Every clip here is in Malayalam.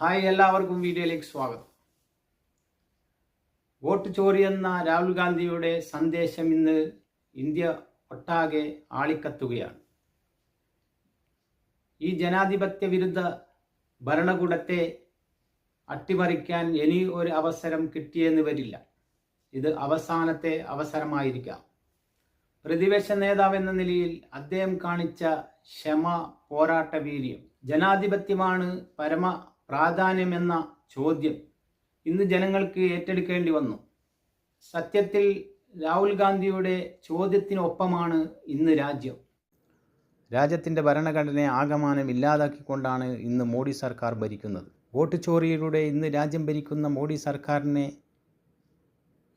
ഹായ് എല്ലാവർക്കും വീഡിയോയിലേക്ക് സ്വാഗതം. വോട്ട് ചോരി എന്ന രാഹുൽ ഗാന്ധിയുടെ സന്ദേശം ഇന്ന് ഇന്ത്യ ഒട്ടാകെ ആളിക്കത്തുകയാണ്. ഈ ജനാധിപത്യ വിരുദ്ധ ഭരണകൂടത്തെ അട്ടിമറിക്കാൻ ഇനി ഒരു അവസരം കിട്ടിയെന്ന് വരില്ല. ഇത് അവസാനത്തെ അവസരമായിരിക്കാം. പ്രതിപക്ഷ നേതാവ് എന്ന നിലയിൽ അദ്ദേഹം കാണിച്ച ക്ഷമ പോരാട്ട വീര്യം ജനാധിപത്യമാണ് പരമ പ്രാധാന്യമെന്ന ചോദ്യം ഇന്ന് ജനങ്ങൾക്ക് ഏറ്റെടുക്കേണ്ടി വന്നു. സത്യത്തിൽ രാഹുൽ ഗാന്ധിയുടെ ചോദ്യത്തിനൊപ്പമാണ് ഇന്ന് രാജ്യം. രാജ്യത്തിന്റെ ഭരണഘടനയെ ആകമാനം ഇല്ലാതാക്കിക്കൊണ്ടാണ് ഇന്ന് മോഡി സർക്കാർ ഭരിക്കുന്നത്. വോട്ട് ചോറിയിലൂടെ ഇന്ന് രാജ്യം ഭരിക്കുന്ന മോഡി സർക്കാരിനെ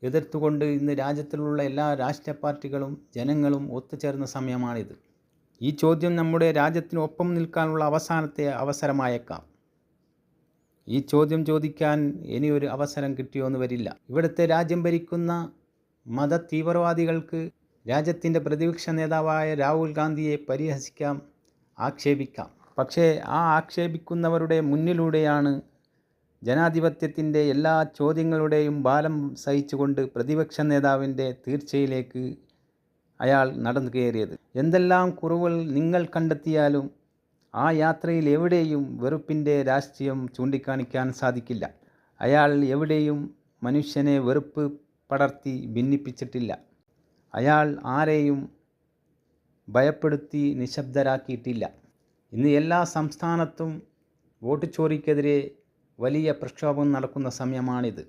എതിർത്തുകൊണ്ട് ഇന്ന് രാജ്യത്തിലുള്ള എല്ലാ രാഷ്ട്രീയ പാർട്ടികളും ജനങ്ങളും ഒത്തുചേർന്ന സമയമാണിത്. ഈ ചോദ്യം നമ്മുടെ രാജ്യത്തിനൊപ്പം നിൽക്കാനുള്ള അവസാനത്തെ അവസരമായേക്കാം. ഈ ചോദ്യം ചോദിക്കാൻ ഇനിയൊരു അവസരം കിട്ടിയോ എന്ന് വരില്ല. ഇവിടുത്തെ രാജ്യം ഭരിക്കുന്ന മത തീവ്രവാദികൾക്ക് രാജ്യത്തിന്റെ പ്രതിപക്ഷ നേതാവായ രാഹുൽ ഗാന്ധിയെ പരിഹസിക്കാം ആക്ഷേപിക്കാം. പക്ഷേ ആ ആക്ഷേപിക്കുന്നവരുടെ മുന്നിലൂടെയാണ് ജനാധിപത്യത്തിന്റെ എല്ലാ ചോദ്യങ്ങളുടെയും ബാലം സഹിച്ചുകൊണ്ട് പ്രതിപക്ഷ നേതാവിന്റെ തീർച്ചയിലേക്ക് അയാൾ നടന്നു കയറിയത്. എന്തെല്ലാം കുറവുകൾ നിങ്ങൾ കണ്ടെത്തിയാലും ആ യാത്രയിൽ എവിടെയും വെറുപ്പിന്റെ രാഷ്ട്രീയം ചൂണ്ടിക്കാണിക്കാൻ സാധിക്കില്ല അയാൾ എവിടെയും മനുഷ്യനെ വെറുപ്പ് പടർത്തി ഭിന്നിപ്പിച്ചിട്ടില്ല അയാൾ ആരെയും ഭയപ്പെടുത്തി നിശബ്ദരാക്കിയിട്ടില്ല ഇന്ന് എല്ലാ സംസ്ഥാനത്തും വോട്ട് ചോറിക്കെതിരെ വലിയ പ്രക്ഷോഭം നടക്കുന്ന സമയമാണിത്!